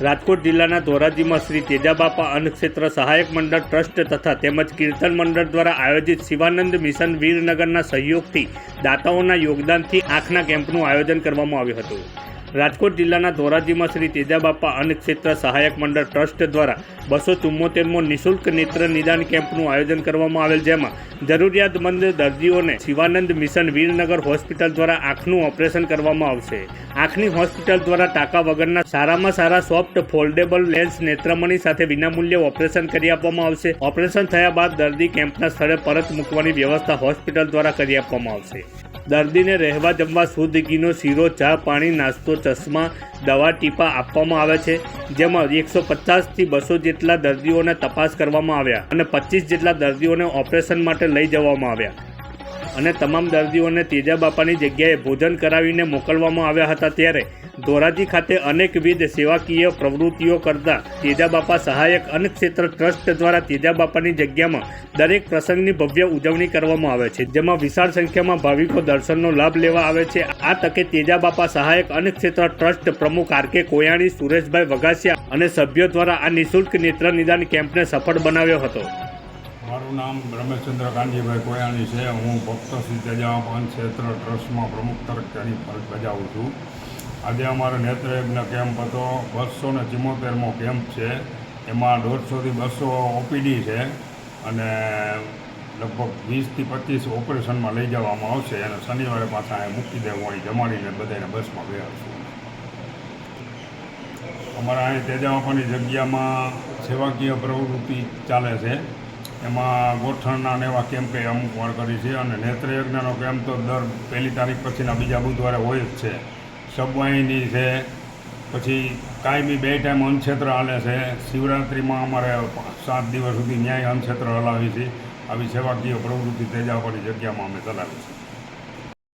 રાજકોટ જિલ્લાના ધોરાજીમાં શ્રી તેજાબાપા અન્નક્ષેત્ર સહાયક મંડળ ટ્રસ્ટ તથા તેમજ કીર્તન મંડળ દ્વારા આયોજિત શિવાનંદ મિશન વીરનગરના સહયોગથી દાતાઓના યોગદાનથી આંખના કેમ્પનું આયોજન કરવામાં આવ્યું હતું. રાજકોટ જિલ્લાના ધોરાજીમાં શ્રી તેજાબાપા અન્નક્ષેત્ર સહાયક મંડળ ટ્રસ્ટ દ્વારા બસો ચુમ્મોતેરમો નિઃશુલ્ક નેત્ર નિદાન કેમ્પનું આયોજન કરવામાં આવેલ જેમાં જરૂરિયાતમંદ દર્દીઓને શિવાનંદ મિશન વીરનગર હોસ્પિટલ દ્વારા આંખનું ઓપરેશન કરવામાં આવશે. આંખની હોસ્પિટલ દ્વારા ટાંકા વગરના સારામાં સારા સોફ્ટ, ફોલ્ડેબલ લેન્સ નેત્રમણી સાથે વિનામૂલ્યે ઓપરેશન કરી આપવામાં આવશે. ઓપરેશન થયા બાદ દર્દી કેમ્પના સ્થળે પરત મૂકવાની વ્યવસ્થા હોસ્પિટલ દ્વારા કરી આપવામાં આવશે. દર્દીને રહેવા જમવા શુદ્ધ શીરો, ચા, પાણી, નાસ્તો, ચશ્મા, દવા, ટીપા આપવામાં આવે છે. જેમાં એકસો પચાસથી બસો જેટલા દર્દીઓને તપાસ કરવામાં આવ્યા અને પચીસ જેટલા દર્દીઓને ઓપરેશન માટે લઈ જવામાં આવ્યા. અને તમામ દર્દીઓને તેજા બાપાની જગ્યાએ ભોજન કરાવીને મોકલવામાં આવ્યા હતા ત્યારે ધોરાજી ખાતે અનેકવિધ સેવાકીય પ્રવૃત્તિઓ કરતા તેજા બાપા સહાયક અન્નક્ષેત્ર ટ્રસ્ટ દ્વારા તેજા બાપાની જગ્યામાં દરેક પ્રસંગની ભવ્ય ઉજવણી કરવામાં આવે છે, જેમાં વિશાળ સંખ્યામાં ભાવિકો દર્શનનો લાભ લેવા આવે છે. આ તકે તેજા બાપા સહાયક અન્નક્ષેત્ર ટ્રસ્ટ પ્રમુખ આર કે કોયાણી, સુરેશભાઈ વઘાસિયા અને સભ્યો દ્વારા આ નિઃશુલ્ક નેત્ર નિદાન કેમ્પને સફળ બનાવ્યો હતો. મારું નામ રમેશચંદ્ર કાનજીભાઈ કોયાણી છે. હું ભક્ત શ્રી તેજાવાન ક્ષેત્ર ટ્રસ્ટમાં પ્રમુખ તરીકેની ફરજ બજાવું છું. આજે અમારો નેત્રયજ્ઞ કેમ્પ હતો. બસો ને ચુમ્મોતેરમો કેમ્પ છે. એમાં દોઢસોથી બસો ઓપીડી છે અને લગભગ વીસથી પચીસ ઓપરેશનમાં લઈ જવામાં આવશે. અને શનિવારે પાછા મૂકી દેવું અહીં જમાડીને બધાને બસમાં બેહાડશું. અમારા અહીં તેજાવાપાની જગ્યામાં સેવાકીય પ્રવૃત્તિ ચાલે છે. એમાં ગોઠણના ને એવા કેમ્પ અમુક વાર કરી છે અને નેત્રયજ્ઞનો કેમ્પ તો દર પહેલી તારીખ પછીના બીજા બુધવારે હોય જ છે. સબવાહિની છે, પછી કાયમી બે ટાઈમ અન્નક્ષેત્ર હાલે છે. શિવરાત્રિમાં અમારે સાત દિવસ સુધી ન્યાય અન્નક્ષેત્ર હલાવી છે. આવી સેવાકીય પ્રવૃત્તિ તેજાવાળી જગ્યામાં અમે ચલાવી છે